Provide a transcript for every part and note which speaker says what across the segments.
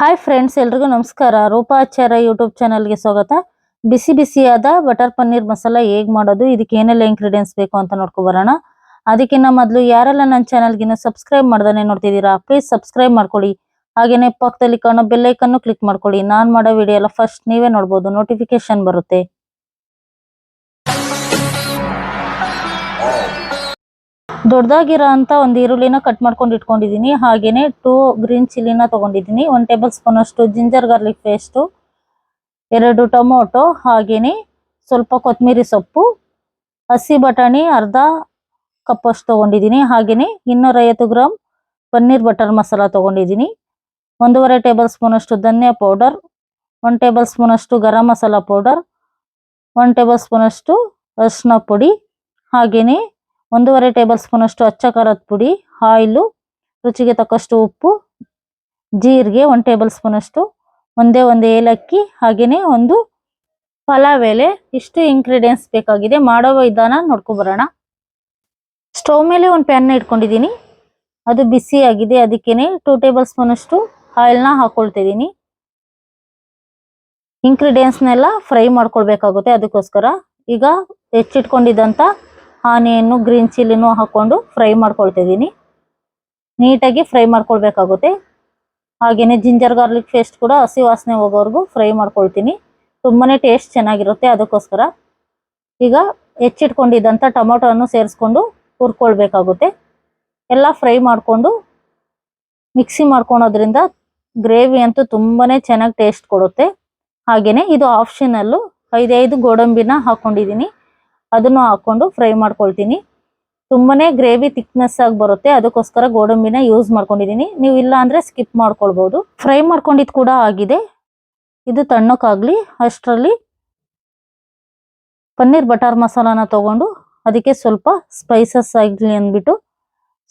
Speaker 1: Hi friends ಎಲ್ರಿಗೂ ನಮಸ್ಕಾರ. ರೂಪಾಚಾರ YouTube ಚಾನಲ್ಗೆ ಸ್ವಾಗತ. ಬಿಸಿ ಬಿಸಿಯಾದ ಬಟರ್ ಪನ್ನೀರ್ ಮಸಾಲ ಹೇಗೆ ಮಾಡೋದು, ಇದಕ್ಕೆ ಏನೆಲ್ಲ ಇಂಗ್ರೀಡಿಯೆಂಟ್ಸ್ ಬೇಕು ಅಂತ ನೋಡ್ಕೊ ಬರೋಣ. ಅದಕ್ಕಿಂತ ಮೊದಲು ಯಾರೆಲ್ಲ ನನ್ನ ಚಾನಲ್ಗಿನ್ನ ಸಬ್ಸ್ಕ್ರೈಬ್ ಮಾಡ್ದಾನೆ ನೋಡ್ತಿದ್ದೀರಾ ಪ್ಲೀಸ್ ಸಬ್ಸ್ಕ್ರೈಬ್ ಮಾಡ್ಕೊಳ್ಳಿ ಹಾಗೆಯೇ ಪಕ್ಕದಲ್ಲಿ ಕಾಣೋ ಬೆಲ್ಲೈಕನ್ನು ಕ್ಲಿಕ್ ಮಾಡ್ಕೊಳ್ಳಿ ನಾನು ಮಾಡೋ ವಿಡಿಯೋ ಎಲ್ಲ ಫಸ್ಟ್ ನೀವೇ ನೋಡ್ಬೋದು ನೋಟಿಫಿಕೇಶನ್ ಬರುತ್ತೆ. ದೊಡ್ಡದಾಗಿರೋ ಅಂತ ಒಂದು ಈರುಳ್ಳಿನ ಕಟ್ ಮಾಡ್ಕೊಂಡು ಇಟ್ಕೊಂಡಿದ್ದೀನಿ ಹಾಗೇನೆ ಟೂ ಗ್ರೀನ್ ಚಿಲ್ಲಿನ ತಗೊಂಡಿದ್ದೀನಿ ಒನ್ ಟೇಬಲ್ ಸ್ಪೂನ್ ಅಷ್ಟು ಜಿಂಜರ್ ಗಾರ್ಲಿಕ್ ಪೇಸ್ಟು ಎರಡು ಟೊಮೊಟೊ, ಹಾಗೇನೆ ಸ್ವಲ್ಪ ಕೊತ್ತಂಬರಿ ಸೊಪ್ಪು, ಹಸಿ ಬಟಾಣಿ, ಅರ್ಧ ಕಪ್ ಅಷ್ಟು ತಗೊಂಡಿದ್ದೀನಿ ಹಾಗೇನೆ ಇನ್ನೂರೈವತ್ತು ಗ್ರಾಮ್ ಪನ್ನೀರ್ ಬಟರ್ ಮಸಾಲ ತೊಗೊಂಡಿದ್ದೀನಿ ಒಂದೂವರೆ ಟೇಬಲ್ ಸ್ಪೂನ್ ಅಷ್ಟು ಧನಿಯಾ ಪೌಡರ್ ಒನ್ ಟೇಬಲ್ ಸ್ಪೂನ್ ಅಷ್ಟು garam masala powder one tablespoon ಅಷ್ಟು ಅರಿಶಿನ ಪುಡಿ, ಹಾಗೇನೆ ಒಂದೂವರೆ ಟೇಬಲ್ ಸ್ಪೂನ್ ಅಷ್ಟು ಅಚ್ಚ ಖಾರದ ಪುಡಿ ಆಯಿಲು ರುಚಿಗೆ ತಕ್ಕಷ್ಟು ಉಪ್ಪು, ಜೀರಿಗೆ ಒಂದು ಟೇಬಲ್ ಸ್ಪೂನ್ ಅಷ್ಟು ಒಂದೇ ಒಂದು ಏಲಕ್ಕಿ ಹಾಗೆಯೇ ಒಂದು ಪಲಾವ್ ಎಲೆ. ಇಷ್ಟು ಇಂಗ್ರೀಡಿಯೆಂಟ್ಸ್ ಬೇಕಾಗಿದೆ. ಮಾಡೋ ವಿಧಾನ ನೋಡ್ಕೊಬರೋಣ ಬರೋಣ. ಸ್ಟವ್ ಮೇಲೆ ಒಂದು ಪ್ಯಾನ್ ಇಟ್ಕೊಂಡಿದ್ದೀನಿ. ಅದು ಬಿಸಿ ಆಗಿದೆ. ಅದಕ್ಕೇನೆ ಟೂ ಟೇಬಲ್ ಸ್ಪೂನ್ ಅಷ್ಟು ಆಯಿಲ್ನ ಹಾಕೊಳ್ತಿದ್ದೀನಿ ಇಂಗ್ರೀಡಿಯೆಂಟ್ಸ್ನೆಲ್ಲ ಫ್ರೈ ಮಾಡ್ಕೊಳ್ಬೇಕಾಗುತ್ತೆ ಅದಕ್ಕೋಸ್ಕರ. ಈಗ ಹೆಚ್ಚಿಟ್ಕೊಂಡಿದ್ದಂಥ ಆನಿಯನ್ನು ಗ್ರೀನ್ ಚಿಲ್ಲಿನೂ ಹಾಕೊಂಡು ಫ್ರೈ ಮಾಡ್ಕೊಳ್ತಿದ್ದೀನಿ. ನೀಟಾಗಿ ಫ್ರೈ ಮಾಡ್ಕೊಳ್ಬೇಕಾಗುತ್ತೆ. ಹಾಗೆಯೇ ಜಿಂಜರ್ ಗಾರ್ಲಿಕ್ ಪೇಸ್ಟ್ ಕೂಡ ಹಸಿ ವಾಸನೆ ಹೋಗೋವರೆಗೂ ಫ್ರೈ ಮಾಡ್ಕೊಳ್ತೀನಿ. ತುಂಬಾನೇ ಟೇಸ್ಟ್ ಚೆನ್ನಾಗಿರುತ್ತೆ ಅದಕ್ಕೋಸ್ಕರ. ಈಗ ಹೆಚ್ಚಿಟ್ಕೊಂಡಿದ್ದಂಥ ಟೊಮೊಟೊವನ್ನು ಸೇರಿಸ್ಕೊಂಡು ಹುರ್ಕೊಳ್ಬೇಕಾಗುತ್ತೆ. ಎಲ್ಲ ಫ್ರೈ ಮಾಡಿಕೊಂಡು ಮಿಕ್ಸಿ ಮಾಡ್ಕೊಳೋದ್ರಿಂದ ಗ್ರೇವಿ ಅಂತೂ ತುಂಬಾನೇ ಚೆನ್ನಾಗಿ ಟೇಸ್ಟ್ ಕೊಡುತ್ತೆ. ಹಾಗೆಯೇ ಇದು ಆಪ್ಷನಲ್ಲು ಐದೈದು ಗೋಡಂಬಿನ ಹಾಕೊಂಡಿದ್ದೀನಿ. ಅದನ್ನು ಹಾಕೊಂಡು ಫ್ರೈ ಮಾಡ್ಕೊಳ್ತೀನಿ. ತುಂಬಾನೇ ಗ್ರೇವಿ ಥಿಕ್ನೆಸ್ ಆಗಿ ಬರುತ್ತೆ. ಅದಕ್ಕೋಸ್ಕರ ಗೋಡಂಬಿನ ಯೂಸ್ ಮಾಡ್ಕೊಂಡಿದ್ದೀನಿ. ನೀವು ಇಲ್ಲ ಅಂದ್ರೆ ಸ್ಕಿಪ್ ಮಾಡ್ಕೊಳ್ಬಹುದು ಫ್ರೈ ಮಾಡ್ಕೊಂಡಿದ್ ಕೂಡ ಆಗಿದೆ. ಇದು ತಣ್ಣಕ್ಕಾಗಲಿ, ಅಷ್ಟರಲ್ಲಿ ಪನ್ನೀರ್ ಬಟರ್ ಮಸಾಲಾನ ತಗೊಂಡು ಅದಕ್ಕೆ ಸ್ವಲ್ಪ ಸ್ಪೈಸಸ್ ಆಗಲಿ ಅಂದ್ಬಿಟ್ಟು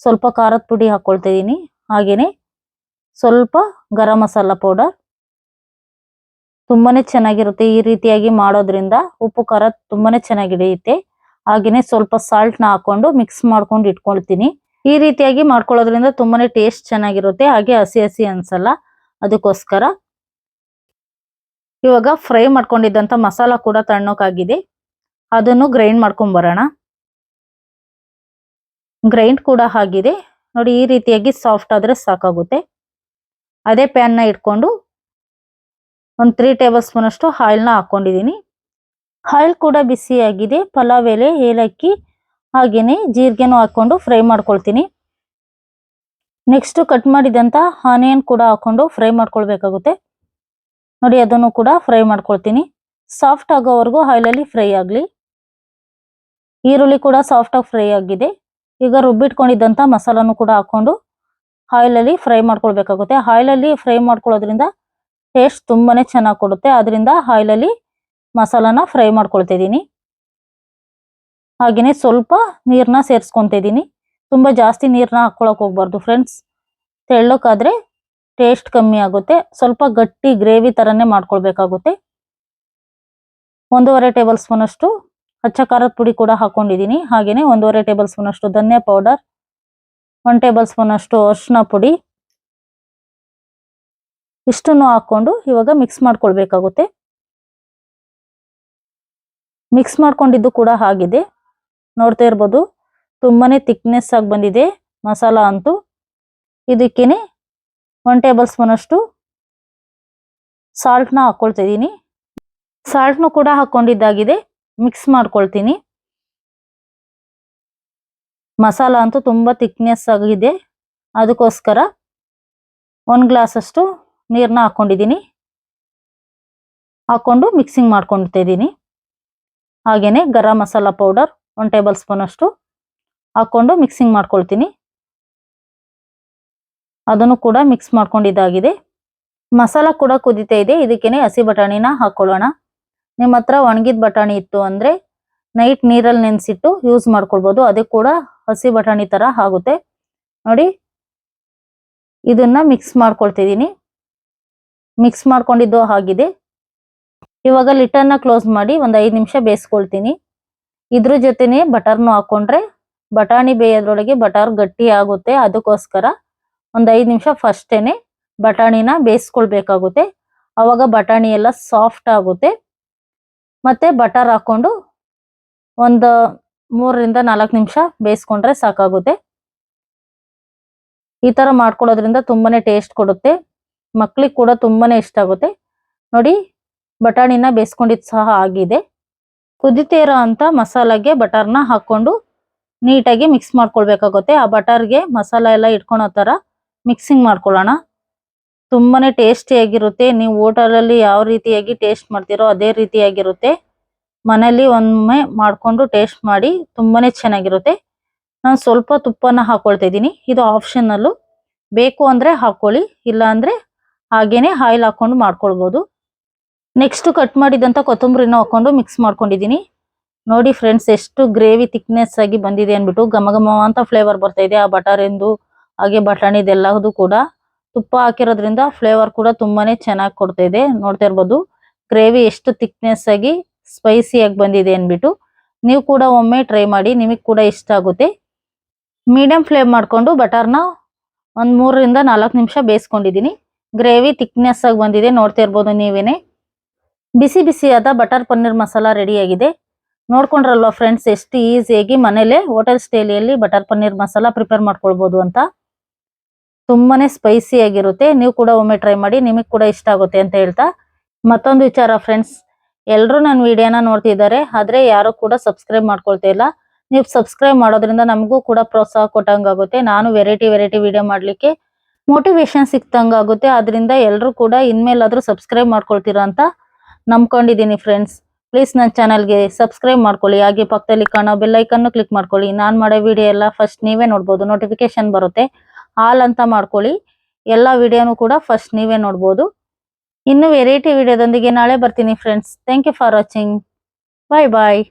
Speaker 1: ಸ್ವಲ್ಪ ಖಾರದ ಪುಡಿ ಹಾಕ್ಕೊಳ್ತಿದ್ದೀನಿ ಹಾಗೆಯೇ ಸ್ವಲ್ಪ ಗರಂ ಮಸಾಲ ಪೌಡರ್. ತುಂಬಾನೇ ಚೆನ್ನಾಗಿರುತ್ತೆ ಈ ರೀತಿಯಾಗಿ ಮಾಡೋದ್ರಿಂದ ಉಪ್ಪು, ಖಾರ ತುಂಬಾನೇ ಚೆನ್ನಾಗಿ ಹಿಡಿಯುತ್ತೆ. ಹಾಗೇನೆ ಸ್ವಲ್ಪ ಸಾಲ್ಟ್ನ ಹಾಕೊಂಡು ಮಿಕ್ಸ್ ಮಾಡ್ಕೊಂಡು ಇಟ್ಕೊಳ್ತೀನಿ. ಈ ರೀತಿಯಾಗಿ ಮಾಡ್ಕೊಳ್ಳೋದ್ರಿಂದ ತುಂಬಾನೇ ಟೇಸ್ಟ್ ಚೆನ್ನಾಗಿರುತ್ತೆ, ಹಾಗೆ ಹಸಿ ಹಸಿ ಅನ್ಸಲ್ಲ. ಅದಕ್ಕೋಸ್ಕರ ಇವಾಗ ಫ್ರೈ ಮಾಡ್ಕೊಂಡಿದ್ದಂಥ ಮಸಾಲ ಕೂಡ ತಣ್ಣಕ್ಕಾಗಿದೆ ಅದನ್ನು ಗ್ರೈಂಡ್ ಮಾಡ್ಕೊಂಡ್ ಬರೋಣ. ಗ್ರೈಂಡ್ ಕೂಡ ಆಗಿದೆ. ನೋಡಿ ಈ ರೀತಿಯಾಗಿ ಸಾಫ್ಟ್ ಆದ್ರೆ ಸಾಕಾಗುತ್ತೆ. ಅದೇ ಪ್ಯಾನ್ನ ಇಟ್ಕೊಂಡು ಒಂದು ತ್ರೀ ಟೇಬಲ್ ಸ್ಪೂನ್ ಅಷ್ಟು ಆಯಿಲ್ನ ಹಾಕೊಂಡಿದ್ದೀನಿ. ಆಯಿಲ್ ಕೂಡ ಬಿಸಿ ಆಗಿದೆ. ಪಲಾವ್ ಎಲೆ, ಏಲಕ್ಕಿ ಹಾಗೆಯೇ ಜೀರಿಗೆನೂ ಹಾಕೊಂಡು ಫ್ರೈ ಮಾಡ್ಕೊಳ್ತೀನಿ. ನೆಕ್ಸ್ಟ್ ಕಟ್ ಮಾಡಿದಂಥ ಆನಿಯನ್ ಕೂಡ ಹಾಕೊಂಡು ಫ್ರೈ ಮಾಡ್ಕೊಳ್ಬೇಕಾಗುತ್ತೆ. ನೋಡಿ, ಅದನ್ನು ಕೂಡ ಫ್ರೈ ಮಾಡ್ಕೊಳ್ತೀನಿ. ಸಾಫ್ಟ್ ಆಗೋವರೆಗೂ ಆಯಿಲಲ್ಲಿ ಫ್ರೈ ಆಗಲಿ. ಈರುಳ್ಳಿ ಕೂಡ ಸಾಫ್ಟ್ ಆಗಿ ಫ್ರೈ ಆಗಿದೆ. ಈಗ ರುಬ್ಬಿಟ್ಕೊಂಡಿದ್ದಂಥ ಮಸಾಲಾನು ಕೂಡ ಹಾಕೊಂಡು ಆಯಿಲಲ್ಲಿ ಫ್ರೈ ಮಾಡ್ಕೊಳ್ಬೇಕಾಗುತ್ತೆ. ಆಯಿಲಲ್ಲಿ ಫ್ರೈ ಮಾಡ್ಕೊಳ್ಳೋದ್ರಿಂದ ಟೇಸ್ಟ್ ತುಂಬಾನೇ ಚೆನ್ನಾಗಿ ಕೊಡುತ್ತೆ. ಅದರಿಂದ ಆಯಿಲಲ್ಲಿ ಮಸಾಲಾನ ಫ್ರೈ ಮಾಡ್ಕೊಳ್ತಿದ್ದೀನಿ. ಹಾಗೆಯೇ ಸ್ವಲ್ಪ ನೀರನ್ನ ಸೇರಿಸ್ಕೊತಿದ್ದೀನಿ. ತುಂಬ ಜಾಸ್ತಿ ನೀರನ್ನ ಹಾಕ್ಕೊಳಕ್ಕೆ ಹೋಗ್ಬಾರ್ದು ಫ್ರೆಂಡ್ಸ್ ತೆಳ್ಳಕ್ಕಾದ್ರೆ ಟೇಸ್ಟ್ ಕಮ್ಮಿ ಆಗುತ್ತೆ. ಸ್ವಲ್ಪ ಗಟ್ಟಿ ಗ್ರೇವಿ ತರನೇ ಮಾಡ್ಕೊಳ್ಬೇಕಾಗುತ್ತೆ. ಒಂದೂವರೆ ಟೇಬಲ್ ಸ್ಪೂನ್ ಅಷ್ಟು ಹಚ್ಚ ಖಾರದ ಪುಡಿ ಕೂಡ ಹಾಕೊಂಡಿದ್ದೀನಿ. ಹಾಗೆಯೇ ಒಂದೂವರೆ ಟೇಬಲ್ ಸ್ಪೂನ್ ಅಷ್ಟು ಧನ್ಯ ಪೌಡರ್ ಒನ್ ಟೇಬಲ್ ಸ್ಪೂನ್ ಅಷ್ಟು ಅರಿಶಿನ ಪುಡಿ. ಇಷ್ಟನ್ನು ಹಾಕೊಂಡು ಇವಾಗ ಮಿಕ್ಸ್ ಮಾಡ್ಕೊಳ್ಬೇಕಾಗುತ್ತೆ. ಮಿಕ್ಸ್ ಮಾಡ್ಕೊಂಡಿದ್ದು ಕೂಡ ಆಗಿದೆ ನೋಡ್ತಾ ಇರ್ಬೋದು, ತುಂಬಾನೇ ಥಿಕ್ನೆಸ್ ಆಗಿ ಬಂದಿದೆ ಮಸಾಲ ಅಂತೂ. ಇದಕ್ಕೇನೆ ಒನ್ ಟೇಬಲ್ ಸ್ಪೂನ್ ಅಷ್ಟು ಸಾಲ್ಟ್ನ ಹಾಕೊಳ್ತಾ ಇದ್ದೀನಿ ಸಾಲ್ಟ್ನು ಕೂಡ ಹಾಕೊಂಡಿದ್ದಾಗಿದೆ ಮಿಕ್ಸ್ ಮಾಡ್ಕೊಳ್ತೀನಿ. ಮಸಾಲ ಅಂತೂ ತುಂಬಾ ಥಿಕ್ನೆಸ್ ಆಗಿದೆ. ಅದಕ್ಕೋಸ್ಕರ ಒಂದು ಗ್ಲಾಸ್ ಅಷ್ಟು ನೀರನ್ನ ಹಾಕ್ಕೊಂಡಿದ್ದೀನಿ ಹಾಕೊಂಡು ಮಿಕ್ಸಿಂಗ್ ಮಾಡ್ಕೊಳ್ತಾ ಇದ್ದೀನಿ. ಹಾಗೇನೆ garam masala powder one tablespoon ಅಷ್ಟು ಹಾಕೊಂಡು ಮಿಕ್ಸಿಂಗ್ ಮಾಡ್ಕೊಳ್ತೀನಿ. ಅದನ್ನು ಕೂಡ ಮಿಕ್ಸ್ ಮಾಡ್ಕೊಂಡಿದ್ದಾಗಿದೆ. ಮಸಾಲ ಕೂಡ ಕುದಿತಾ ಇದೆ. ಇದಕ್ಕೇನೆ ಹಸಿ ಬಟಾಣಿನ ಹಾಕ್ಕೊಳ್ಳೋಣ ನಿಮ್ಮ ಹತ್ರ ಒಣಗಿದ ಬಟಾಣಿ ಇತ್ತು ಅಂದ್ರೆ ನೈಟ್ ನೀರಲ್ಲಿ ನೆನೆಸಿಟ್ಟು ಯೂಸ್ ಮಾಡ್ಕೊಳ್ಬೋದು. ಅದೇ ಕೂಡ ಹಸಿ ಬಟಾಣಿ ತರ ಆಗುತ್ತೆ. ನೋಡಿ, ಇದನ್ನ ಮಿಕ್ಸ್ ಮಾಡ್ಕೊಳ್ತಿದ್ದೀನಿ ಮಿಕ್ಸ್ ಮಾಡ್ಕೊಂಡಿದ್ದು ಆಗಿದೆ ಇವಾಗ ಲಿಟರ್ನ ಕ್ಲೋಸ್ ಮಾಡಿ ಒಂದು ಐದು ನಿಮಿಷ ಬೇಯಿಸ್ಕೊಳ್ತೀನಿ. ಇದ್ರ ಜೊತೆನೆ ಬಟರ್ನು ಹಾಕೊಂಡ್ರೆ ಬಟಾಣಿ ಬೇಯೋದ್ರೊಳಗೆ ಬಟರ್ ಗಟ್ಟಿ ಆಗುತ್ತೆ. ಅದಕ್ಕೋಸ್ಕರ ಒಂದು ಐದು ನಿಮಿಷ ಫಸ್ಟೇನೆ ಬಟಾಣಿನ ಬೇಯಿಸ್ಕೊಳ್ಬೇಕಾಗುತ್ತೆ. ಅವಾಗ ಬಟಾಣಿ ಎಲ್ಲ ಸಾಫ್ಟ್ ಆಗುತ್ತೆ. ಮತ್ತೆ ಬಟರ್ ಹಾಕೊಂಡು ಒಂದು ಮೂರರಿಂದ ನಾಲ್ಕು ನಿಮಿಷ ಬೇಯಿಸ್ಕೊಂಡ್ರೆ ಸಾಕಾಗುತ್ತೆ. ಈ ತರ ಮಾಡ್ಕೊಳ್ಳೋದ್ರಿಂದ ತುಂಬಾನೇ ಟೇಸ್ಟ್ ಕೊಡುತ್ತೆ. ಮಕ್ಳಿಗೆ ಕೂಡ ತುಂಬಾನೇ ಇಷ್ಟ ಆಗುತ್ತೆ. ನೋಡಿ, ಬಟಾಣಿನ ಬೇಯಿಸ್ಕೊಂಡಿದ್ದು ಸಹ ಆಗಿದೆ. ಕುದಿತಿರೋ ಅಂತ ಮಸಾಲಾಗೆ ಬಟರ್ನ ಹಾಕೊಂಡು ನೀಟಾಗಿ ಮಿಕ್ಸ್ ಮಾಡ್ಕೊಳ್ಬೇಕಾಗುತ್ತೆ. ಆ ಬಟರ್ಗೆ ಮಸಾಲ ಎಲ್ಲ ಇಟ್ಕೊಳೋ ತರ ಮಿಕ್ಸಿಂಗ್ ಮಾಡ್ಕೊಳ್ಳೋಣ. ತುಂಬಾನೇ ಟೇಸ್ಟಿಯಾಗಿರುತ್ತೆ. ನೀವು ಹೋಟೆಲಲ್ಲಿ ಯಾವ ರೀತಿಯಾಗಿ ಟೇಸ್ಟ್ ಮಾಡ್ತೀರೋ ಅದೇ ರೀತಿಯಾಗಿರುತ್ತೆ. ಮನೇಲಿ ಒಮ್ಮೆ ಮಾಡ್ಕೊಂಡು ಟೇಸ್ಟ್ ಮಾಡಿ ತುಂಬಾನೇ ಚೆನ್ನಾಗಿರುತ್ತೆ. ನಾನು ಸ್ವಲ್ಪ ತುಪ್ಪನ ಹಾಕೊಳ್ತಾ ಇದ್ದೀನಿ. ಇದು ಆಪ್ಷನಲ್ಲು. ಬೇಕು ಅಂದ್ರೆ ಹಾಕೊಳ್ಳಿ ಇಲ್ಲ ಅಂದ್ರೆ ಹಾಗೇನೆ ಆಯಿಲ್ ಹಾಕೊಂಡು ಮಾಡ್ಕೊಳ್ಬಹುದು ನೆಕ್ಸ್ಟ್ ಕಟ್ ಮಾಡಿದಂತ ಕೊತ್ತಂಬರಿನ ಹಾಕೊಂಡು ಮಿಕ್ಸ್ ಮಾಡ್ಕೊಂಡಿದ್ದೀನಿ ನೋಡಿ ಫ್ರೆಂಡ್ಸ್ ಎಷ್ಟು ಗ್ರೇವಿ ಥಿಕ್ನೆಸ್ ಆಗಿ ಬಂದಿದೆ ಅಂದ್ಬಿಟ್ಟು ಘಮ ಘಮ ಅಂತ ಫ್ಲೇವರ್ ಬರ್ತಾ ಇದೆ. ಆ ಬಟರ್ ಎಂದು ಹಾಗೆ ಬಟಾಣಿದೆಲ್ಲದು ಕೂಡ ತುಪ್ಪ ಹಾಕಿರೋದ್ರಿಂದ ಫ್ಲೇವರ್ ಕೂಡ ತುಂಬಾನೇ ಚೆನ್ನಾಗಿ ಕೊಡ್ತಾ ಇದೆ. ನೋಡ್ತಾ ಇರ್ಬೋದು ಗ್ರೇವಿ ಎಷ್ಟು ಥಿಕ್ನೆಸ್ ಆಗಿ ಸ್ಪೈಸಿ ಆಗಿ ಬಂದಿದೆ ಅಂದ್ಬಿಟ್ಟು ನೀವು ಕೂಡ ಒಮ್ಮೆ ಟ್ರೈ ಮಾಡಿ, ನಿಮಗೆ ಕೂಡ ಇಷ್ಟ ಆಗುತ್ತೆ. ಮೀಡಿಯಂ ಫ್ಲೇಮ್ ಮಾಡ್ಕೊಂಡು ಬಟರ್ನ ಒಂದು ಮೂರರಿಂದ ನಾಲ್ಕು ನಿಮಿಷ ಬೇಯಿಸ್ಕೊಂಡಿದ್ದೀನಿ ಗ್ರೇವಿ ಥಿಕ್ನೆಸ್ ಆಗಿ ಬಂದಿದೆ, ನೋಡ್ತಾ ಇರ್ಬೋದು ನೀವೇನೆ. ಬಿಸಿ ಬಿಸಿಯಾದ ಬಟರ್ ಪನ್ನೀರ್ ಮಸಾಲ ರೆಡಿ ಆಗಿದೆ. ನೋಡ್ಕೊಂಡ್ರಲ್ವಾ ಫ್ರೆಂಡ್ಸ್ ಎಷ್ಟು ಈಸಿಯಾಗಿ ಮನೇಲೆ ಹೋಟೆಲ್ ಸ್ಟೈಲಿಯಲ್ಲಿ ಬಟರ್ ಪನ್ನೀರ್ ಮಸಾಲ ಪ್ರಿಪೇರ್ ಮಾಡ್ಕೊಳ್ಬೋದು ಅಂತ. ತುಂಬಾನೇ ಸ್ಪೈಸಿ ಆಗಿರುತ್ತೆ. ನೀವು ಕೂಡ ಒಮ್ಮೆ ಟ್ರೈ ಮಾಡಿ, ನಿಮಗೆ ಕೂಡ ಇಷ್ಟ ಆಗುತ್ತೆ ಅಂತ ಹೇಳ್ತಾ. ಮತ್ತೊಂದು ವಿಚಾರ ಫ್ರೆಂಡ್ಸ್ ಎಲ್ಲರೂ ನನ್ನ ವಿಡಿಯೋನ ನೋಡ್ತಿದ್ದಾರೆ, ಆದ್ರೆ ಯಾರು ಕೂಡ ಸಬ್ಸ್ಕ್ರೈಬ್ ಮಾಡ್ಕೊಳ್ತಾ ಇಲ್ಲ. ನೀವು ಸಬ್ಸ್ಕ್ರೈಬ್ ಮಾಡೋದ್ರಿಂದ ನಮಗೂ ಕೂಡ ಪ್ರೋತ್ಸಾಹ ಕೊಟ್ಟಂಗಾಗುತ್ತೆ. ನಾನು ವೆರೈಟಿ ವೆರೈಟಿ ವಿಡಿಯೋ ಮಾಡ್ಲಿಕ್ಕೆ ಮೋಟಿವೇಶನ್ ಸಿಕ್ತಂಗಾಗುತ್ತೆ ಅದರಿಂದ ಎಲ್ಲರೂ ಕೂಡ ಇನ್ಮೇಲಾದರೂ ಸಬ್ಸ್ಕ್ರೈಬ್ ಮಾಡ್ಕೊಳ್ತೀರಾ ಅಂತ ನಂಬ್ಕೊಂಡಿದ್ದೀನಿ ಫ್ರೆಂಡ್ಸ್ ಪ್ಲೀಸ್ ನನ್ನ ಚಾನಲ್ಗೆ ಸಬ್ಸ್ಕ್ರೈಬ್ ಮಾಡ್ಕೊಳ್ಳಿ. ಹಾಗೆ ಪಕ್ಕದಲ್ಲಿ ಕಾಣೋ ಬೆಲ್ಲೈಕನ್ನು ಕ್ಲಿಕ್ ಮಾಡ್ಕೊಳ್ಳಿ. ನಾನು ಮಾಡೋ ವಿಡಿಯೋ ಎಲ್ಲ ಫಸ್ಟ್ ನೀವೇ ನೋಡ್ಬೋದು. ನೋಟಿಫಿಕೇಶನ್ ಬರುತ್ತೆ. ಆಲ್ ಅಂತ ಮಾಡ್ಕೊಳ್ಳಿ. ಎಲ್ಲ ವಿಡಿಯೋನು ಕೂಡ ಫಸ್ಟ್ ನೀವೇ ನೋಡ್ಬೋದು. ಇನ್ನು ವೆರೈಟಿ ವಿಡಿಯೋದೊಂದಿಗೆ ನಾಳೆ ಬರ್ತೀನಿ friends thank you for watching bye bye